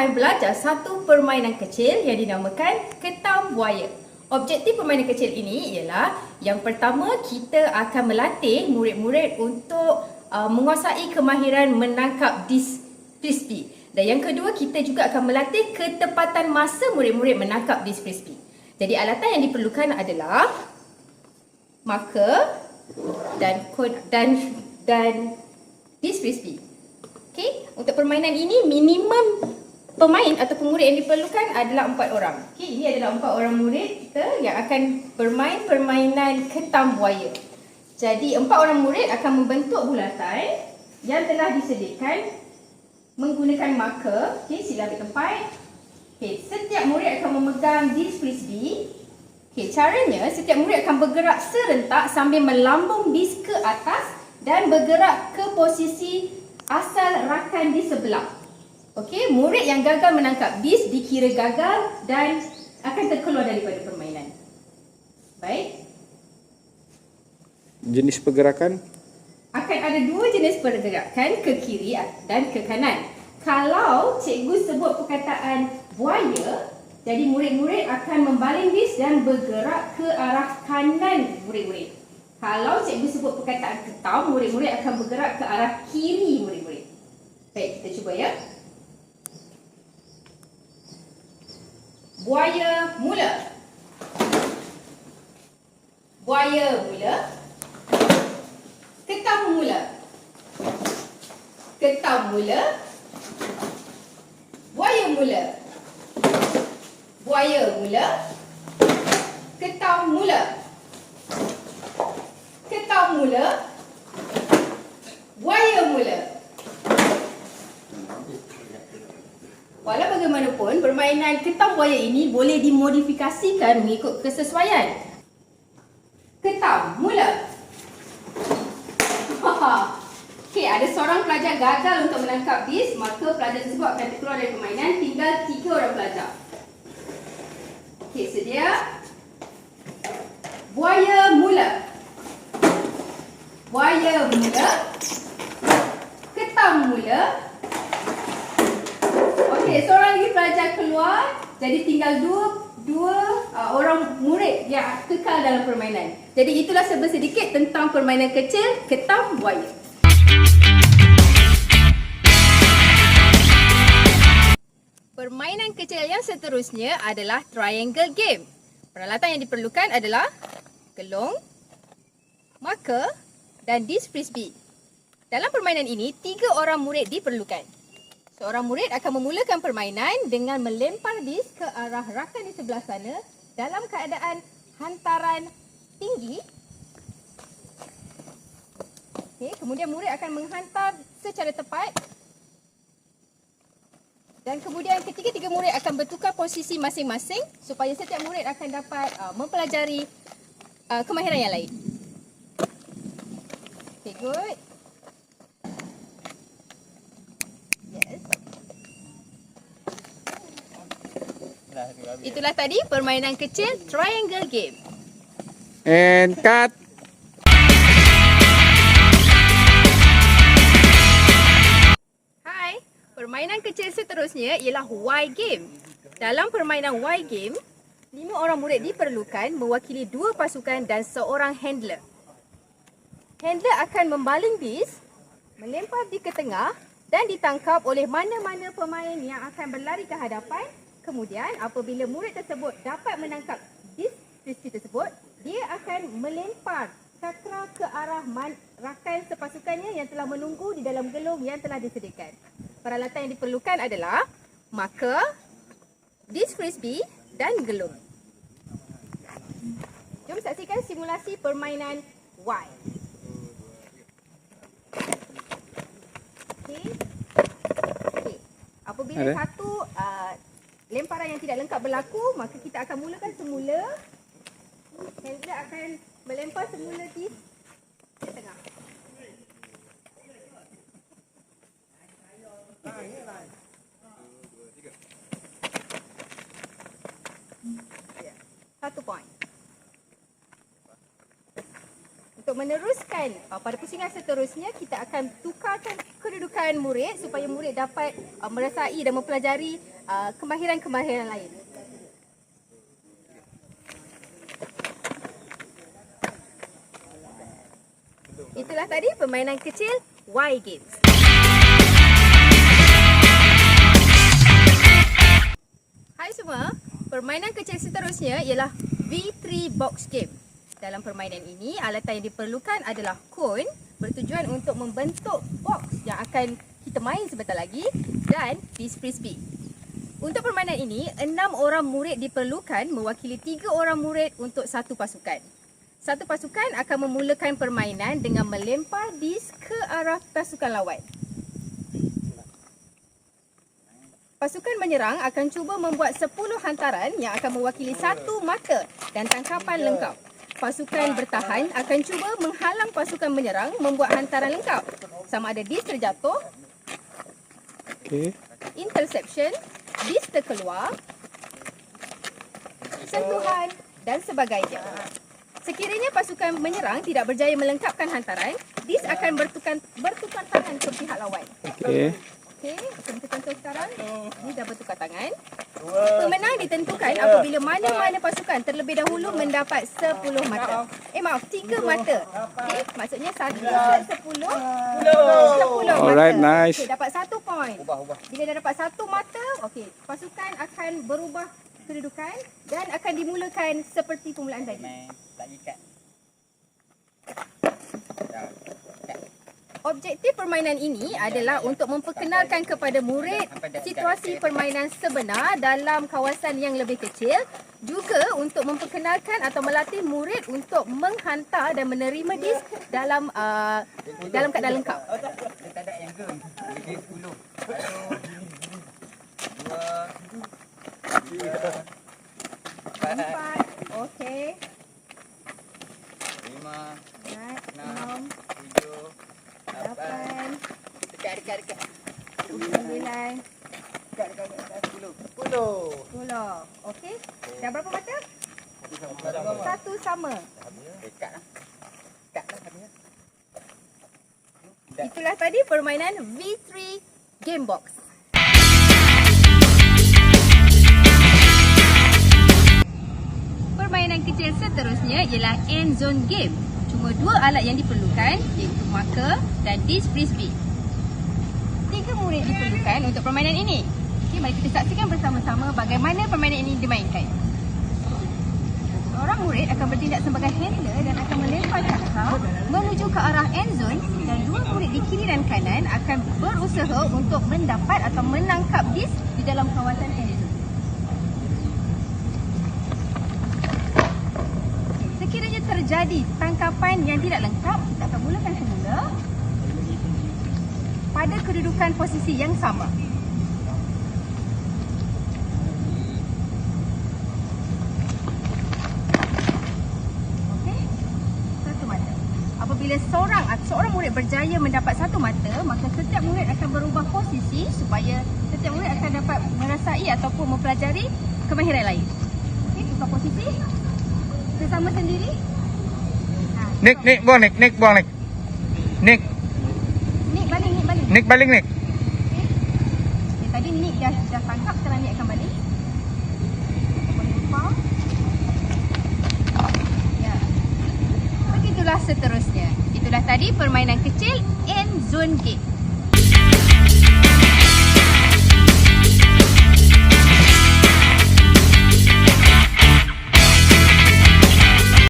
akan belajar satu permainan kecil yang dinamakan ketam buaya. Objektif permainan kecil ini ialah yang pertama kita akan melatih murid-murid untuk uh, menguasai kemahiran menangkap dis frisbee. Dan yang kedua kita juga akan melatih ketepatan masa murid-murid menangkap dis frisbee. Jadi alatan yang diperlukan adalah marker dan kod dan dan dis frisbee. Okey, untuk permainan ini minimum pemain atau murid yang diperlukan adalah empat orang. Okey, ini adalah empat orang murid kita yang akan bermain permainan ketam buaya. Jadi empat orang murid akan membentuk bulatan yang telah disediakan menggunakan marker. Okey, sila ambil tempat. Okey, setiap murid akan memegang disc frisbee. Okey, caranya setiap murid akan bergerak serentak sambil melambung disc ke atas dan bergerak ke posisi asal rakan di sebelah. Okey, murid yang gagal menangkap bis dikira gagal dan akan terkeluar daripada permainan. Baik. Jenis pergerakan? Akan ada dua jenis pergerakan ke kiri dan ke kanan. Kalau cikgu sebut perkataan buaya, jadi murid-murid akan membaling bis dan bergerak ke arah kanan murid-murid. Kalau cikgu sebut perkataan ketam, murid-murid akan bergerak ke arah kiri murid-murid. Baik, kita cuba ya. Buaya mula. Buaya mula. Ketam mula. Ketam mula. Buaya mula. Buaya mula. Ketam mula. Ketam mula. Buaya mula. Walau bagaimanapun, permainan ketam buaya ini boleh dimodifikasikan mengikut kesesuaian. Ketam, mula. Okey, ada seorang pelajar gagal untuk menangkap bis, maka pelajar tersebut akan terkeluar dari permainan. Tinggal tiga orang pelajar. Okey, sedia. Buaya mula. Buaya mula. Ketam mula. Okey, seorang lagi pelajar keluar. Jadi tinggal dua dua uh, orang murid yang kekal dalam permainan. Jadi itulah sedikit tentang permainan kecil ketam buaya. Permainan kecil yang seterusnya adalah triangle game. Peralatan yang diperlukan adalah gelong, marker dan disc frisbee. Dalam permainan ini, tiga orang murid diperlukan. Seorang murid akan memulakan permainan dengan melempar disc ke arah rakan di sebelah sana dalam keadaan hantaran tinggi. Okay, kemudian murid akan menghantar secara tepat dan kemudian ketiga-tiga murid akan bertukar posisi masing-masing supaya setiap murid akan dapat uh, mempelajari uh, kemahiran yang lain. Okay, good. Itulah tadi permainan kecil triangle game. And cut! Hai, permainan kecil seterusnya ialah Y game. Dalam permainan Y game, lima orang murid diperlukan mewakili dua pasukan dan seorang handler. Handler akan membaling dis, melempar di ke tengah dan ditangkap oleh mana-mana pemain yang akan berlari ke hadapan. Kemudian apabila murid tersebut dapat menangkap dis frisbee tersebut, dia akan melempar cakra ke arah man, rakan sepasukannya yang telah menunggu di dalam gelung yang telah disediakan. Peralatan yang diperlukan adalah marker, disc frisbee dan gelung. Jom saksikan simulasi permainan Y. Okey. Okey. Apabila Ada? satu lemparan yang tidak lengkap berlaku, maka kita akan mulakan semula. Handler akan melempar semula di tengah. Satu poin. Untuk meneruskan uh, pada pusingan seterusnya kita akan tukarkan kedudukan murid supaya murid dapat uh, merasai dan mempelajari uh, kemahiran-kemahiran lain. Itulah tadi permainan kecil Y Games. Hai semua, permainan kecil seterusnya ialah V3 Box Game. Dalam permainan ini, alatan yang diperlukan adalah kon bertujuan untuk membentuk box yang akan kita main sebentar lagi dan disc frisbee. Untuk permainan ini, enam orang murid diperlukan mewakili tiga orang murid untuk satu pasukan. Satu pasukan akan memulakan permainan dengan melempar dis ke arah pasukan lawan. Pasukan menyerang akan cuba membuat 10 hantaran yang akan mewakili satu mata dan tangkapan lengkap. Pasukan bertahan akan cuba menghalang pasukan menyerang membuat hantaran lengkap. Sama ada dis terjatuh, Okay. interception, dis terkeluar, sentuhan dan sebagainya. Sekiranya pasukan menyerang tidak berjaya melengkapkan hantaran, dis akan bertukar bertukar tangan ke pihak lawan. Okay. Okey, kita tentu sekarang. Ini dah bertukar tangan. Pemenang ditentukan apabila mana-mana pasukan terlebih dahulu mendapat 10 mata. Eh maaf, 3 mata. Okey, maksudnya 1 plus 10, 10 mata. Alright, nice. Okey, dapat 1 poin. Bila dah dapat 1 mata, okey, pasukan akan berubah kedudukan dan akan dimulakan seperti permulaan tadi. tak ikat. Objektif permainan ini adalah untuk memperkenalkan kepada murid situasi permainan sebenar dalam kawasan yang lebih kecil juga untuk memperkenalkan atau melatih murid untuk menghantar dan menerima disk dalam uh, dalam keadaan lengkap. Dia tak ada angle. Dia 10. Satu. Dua. Tiga. Empat, okey. Lima. Alright, Enam. enam, Tujuh. Lapan. Dekat, dekat, dekat. sembilan, Dekat, dekat, dekat. Sepuluh. Sepuluh. sepuluh. Okey. Dah berapa mata? Satu sama. Dekat lah. Dekat lah habisnya. Itulah tadi permainan V3 Game Box. Permainan kecil seterusnya ialah end zone game. Cuma dua alat yang diperlukan iaitu marker dan disc frisbee. Tiga murid diperlukan untuk permainan ini. Okey, mari kita saksikan bersama-sama bagaimana permainan ini dimainkan. Seorang murid akan bertindak sebagai handler dan akan melempar cakap menuju ke arah end zone dan dua murid di kiri dan kanan akan berusaha untuk mendapat atau menangkap dis di dalam kawasan end zone. Sekiranya terjadi tangkapan yang tidak lengkap, kita akan mulakan semula pada kedudukan posisi yang sama. Okey. Satu mata. Apabila seorang seorang murid berjaya mendapat satu mata, maka setiap murid akan berubah posisi supaya setiap murid akan dapat merasai ataupun mempelajari kemahiran lain. Okey, tukar posisi. Sesama sendiri. Nick, Nick, buang Nick, Nick, buang Nick. Nick, Nik balik, Nik balik. Nick balik Nick. Okey. Okay, tadi Nik dah, dah tangkap, sekarang Nik akan lupa. Ya. Begitulah seterusnya. Itulah tadi permainan kecil end zone game.